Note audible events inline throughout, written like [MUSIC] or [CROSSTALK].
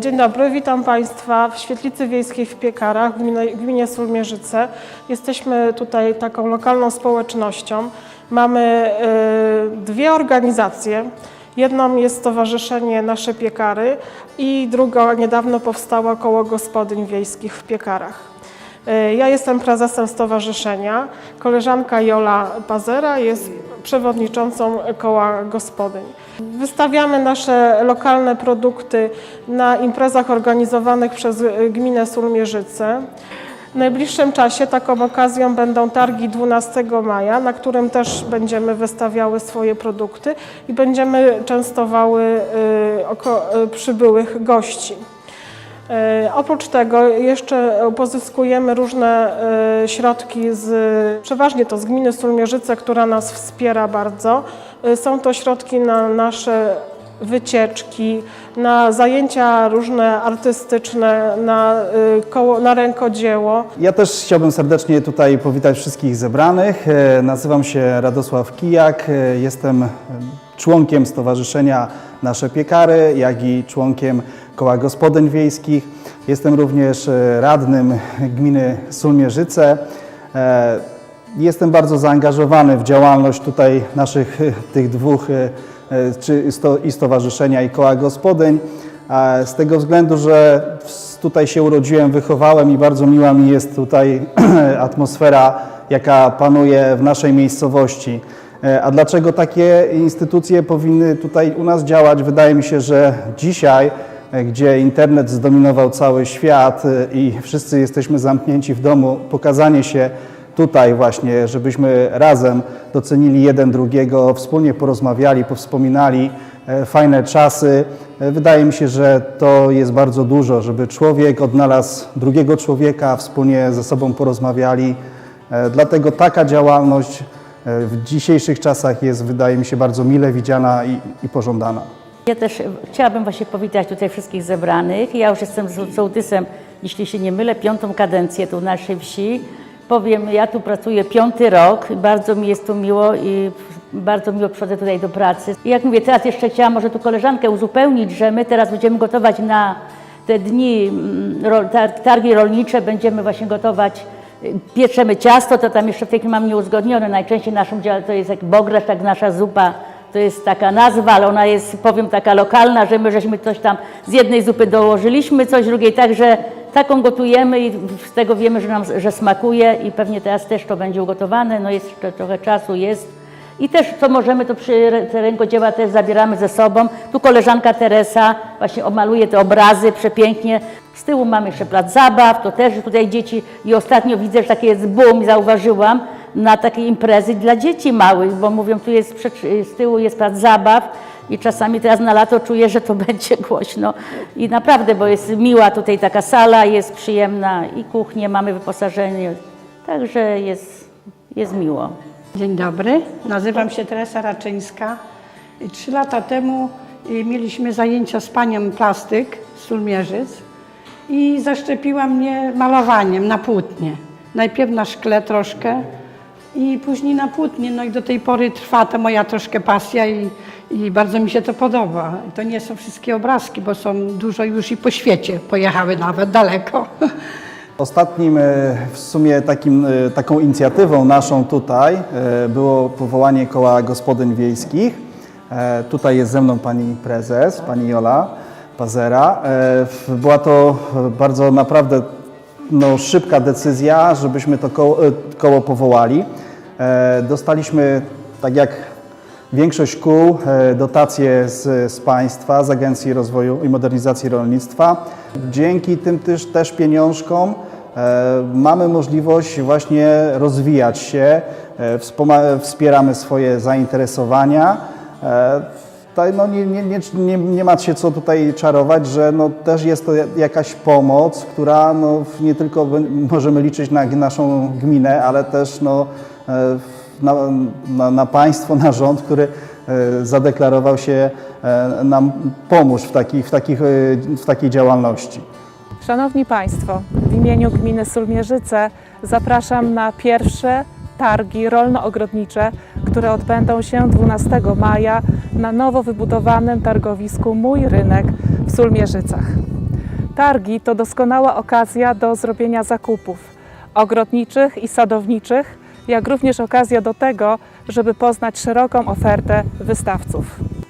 Dzień dobry, witam Państwa w Świetlicy Wiejskiej w Piekarach w gminie, Sulmierzyce. Jesteśmy tutaj taką lokalną społecznością. Mamy e, dwie organizacje. Jedną jest Stowarzyszenie Nasze Piekary i druga niedawno powstała Koło Gospodyń Wiejskich w Piekarach. E, Ja jestem prezesem stowarzyszenia. Koleżanka Jola Pazera jest przewodniczącą koła gospodyń. Wystawiamy nasze lokalne produkty na imprezach organizowanych przez e, gminę Sulmierzyce. W najbliższym czasie taką okazją będą targi 12 maja, na którym też będziemy wystawiały swoje produkty i będziemy częstowały oko- e, przybyłych gości. E, Oprócz tego jeszcze pozyskujemy różne e, środki z, przeważnie to z gminy Sulmierzyce, która nas wspiera bardzo. E, Są to środki na nasze wycieczki, na zajęcia różne artystyczne, na, koło, na rękodzieło. Ja też chciałbym serdecznie tutaj powitać wszystkich zebranych. Nazywam się Radosław Kijak, jestem członkiem Stowarzyszenia Nasze Piekary, jak i członkiem Koła Gospodyń Wiejskich. Jestem również e, radnym gminy Sulmierzyce. E, Jestem bardzo zaangażowany w działalność tutaj naszych e, tych dwóch, czy i stowarzyszenia i koła gospodyń, z tego względu, że tutaj się urodziłem, wychowałem i bardzo miła mi jest tutaj [CLEARS THROAT] atmosfera, jaka panuje w naszej miejscowości. A dlaczego takie instytucje powinny tutaj u nas działać? Wydaje mi się, że dzisiaj, gdzie internet zdominował cały świat e, i wszyscy jesteśmy zamknięci w domu, pokazanie się tutaj właśnie, żebyśmy razem docenili jeden drugiego, wspólnie porozmawiali, powspominali e, fajne czasy. E, Wydaje mi się, że to jest bardzo dużo, żeby człowiek odnalazł drugiego człowieka, wspólnie ze sobą porozmawiali. E, Dlatego taka działalność w dzisiejszych czasach jest, wydaje mi się, bardzo mile widziana i, i pożądana. Ja też chciałabym właśnie powitać tutaj wszystkich zebranych. Ja już jestem z sołtysem, jeśli się nie mylę, piątą kadencję tu naszej wsi. Powiem, ja tu pracuję piąty rok bardzo mi jest tu miło i bardzo miło przychodzę tutaj do pracy. I jak mówię, teraz jeszcze chciałam może tu koleżankę uzupełnić, że my teraz będziemy gotować na te dni mm, targi rolnicze, będziemy właśnie gotować y, pieczemy ciasto, to tam jeszcze w tej chwili mam nieuzgodnione. Najczęściej naszą to jest jak bograsz, tak nasza zupa. To jest taka nazwa, ale ona jest, powiem, taka lokalna, że my żeśmy coś tam z jednej zupy dołożyliśmy, coś drugiej, także taką gotujemy i z tego wiemy, że nam że smakuje i pewnie teraz też to będzie ugotowane, no jest jeszcze trochę czasu, jest. I też co możemy, to przy te rękodzieła też zabieramy ze sobą. Tu koleżanka Teresa właśnie omaluje te obrazy przepięknie. Z tyłu mamy jeszcze plac zabaw, to też tutaj dzieci i ostatnio widzę, że takie jest boom, zauważyłam, na takie imprezy dla dzieci małych, bo mówią, tu jest z tyłu jest plac zabaw i czasami teraz na lato czuję, że to [LAUGHS] będzie głośno i naprawdę, bo jest miła tutaj taka sala, jest przyjemna i kuchnię, mamy wyposażenie, także jest, jest miło. Dzień dobry, nazywam się Teresa Raczyńska. Trzy lata temu y, mieliśmy zajęcia z panią plastyk z Sulmierzyc i zaszczepiła mnie malowaniem na płótnie. Najpierw na szkle troszkę i później na płótnie. No i do tej pory trwa to moja troszkę pasja i, i bardzo mi się to podoba. To nie są wszystkie obrazki, bo są dużo już i po świecie pojechały nawet daleko. [LAUGHS] Ostatnim e, w sumie takim, e, taką inicjatywą naszą tutaj e, było powołanie koła gospodyń wiejskich. Tutaj jest ze mną pani prezes, pani Jola Pazera. Była to bardzo naprawdę no, szybka decyzja, żebyśmy to koło, koło powołali. E, Dostaliśmy, tak jak Większość kół e, dotacje z, z państwa, z Agencji Rozwoju i Modernizacji Rolnictwa. Dzięki tym też, też pieniążkom e, mamy możliwość właśnie rozwijać się, wspieramy swoje zainteresowania. No nie, nie, nie, nie, ma się co tutaj czarować, że no też jest to jakaś pomoc, która no nie tylko możemy liczyć na naszą gminę, ale też no, na, na, na państwo, na rząd, który e, zadeklarował się e, nam pomóż w, takich, w, takich, e, w takiej działalności. Szanowni Państwo, w imieniu gminy Sulmierzyce zapraszam na pierwsze targi rolno-ogrodnicze, które odbędą się 12 maja na nowo wybudowanym targowisku Mój Rynek w Sulmierzycach. Targi to doskonała okazja do zrobienia zakupów ogrodniczych i sadowniczych, jak również okazja do tego, żeby poznać szeroką ofertę wystawców.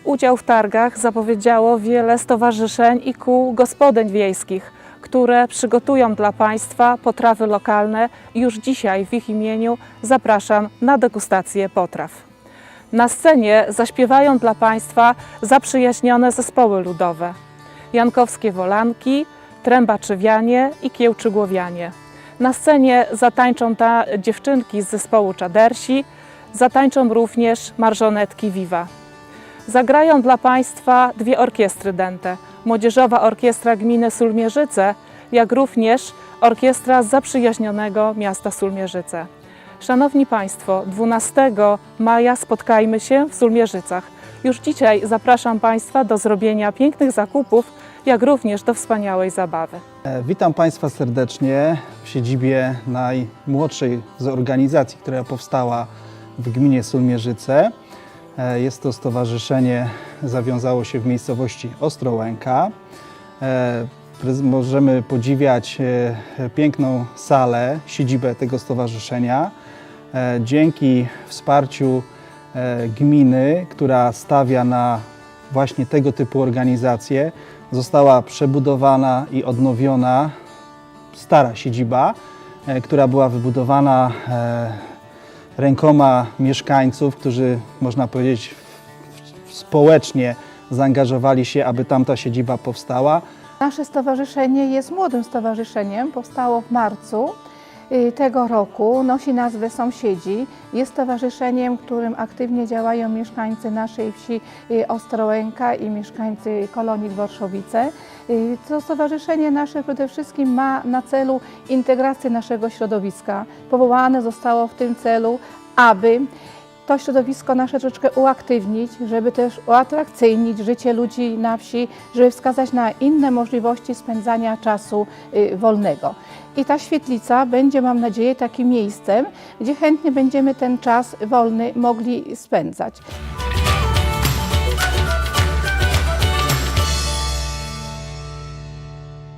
Udział w targach zapowiedziało wiele stowarzyszeń i kół gospodyń wiejskich, które przygotują dla Państwa potrawy lokalne już dzisiaj w ich imieniu zapraszam na degustację potraw. Na scenie zaśpiewają dla Państwa zaprzyjaźnione zespoły ludowe. Jankowskie Wolanki, Trębaczywianie i Kiełczygłowianie. Na scenie zatańczą ta dziewczynki z zespołu Czadersi, zatańczą również marżonetki Viva. Zagrają dla Państwa dwie orkiestry dęte. Młodzieżowa Orkiestra Gminy Sulmierzyce, jak również Orkiestra zaprzyjaźnionego miasta Sulmierzyce. Szanowni Państwo, 12 maja spotkajmy się w Sulmierzycach. Już dzisiaj zapraszam Państwa do zrobienia pięknych zakupów, jak również do wspaniałej zabawy. E, Witam Państwa serdecznie w siedzibie najmłodszej z organizacji, która powstała w gminie Sulmierzyce. E, Jest to stowarzyszenie, zawiązało się w miejscowości Ostrołęka. E, Możemy podziwiać piękną salę, siedzibę tego stowarzyszenia. Dzięki wsparciu gminy, która stawia na właśnie tego typu organizacje, została przebudowana i odnowiona stara siedziba, e, która była wybudowana e, rękoma mieszkańców, którzy można powiedzieć społecznie zaangażowali się, aby tamta siedziba powstała. Nasze stowarzyszenie jest młodym stowarzyszeniem, powstało w marcu tego roku, nosi nazwę Sąsiedzi. Jest stowarzyszeniem, którym aktywnie działają mieszkańcy naszej wsi y, Ostrołęka i mieszkańcy kolonii Dworszowice. Y, To stowarzyszenie nasze przede wszystkim ma na celu integrację naszego środowiska. Powołane zostało w tym celu, aby to środowisko nasze troszeczkę uaktywnić, żeby też uatrakcyjnić życie ludzi na wsi, żeby wskazać na inne możliwości spędzania czasu y, wolnego. I ta świetlica będzie, mam nadzieję, takim miejscem, gdzie chętnie będziemy ten czas wolny mogli spędzać.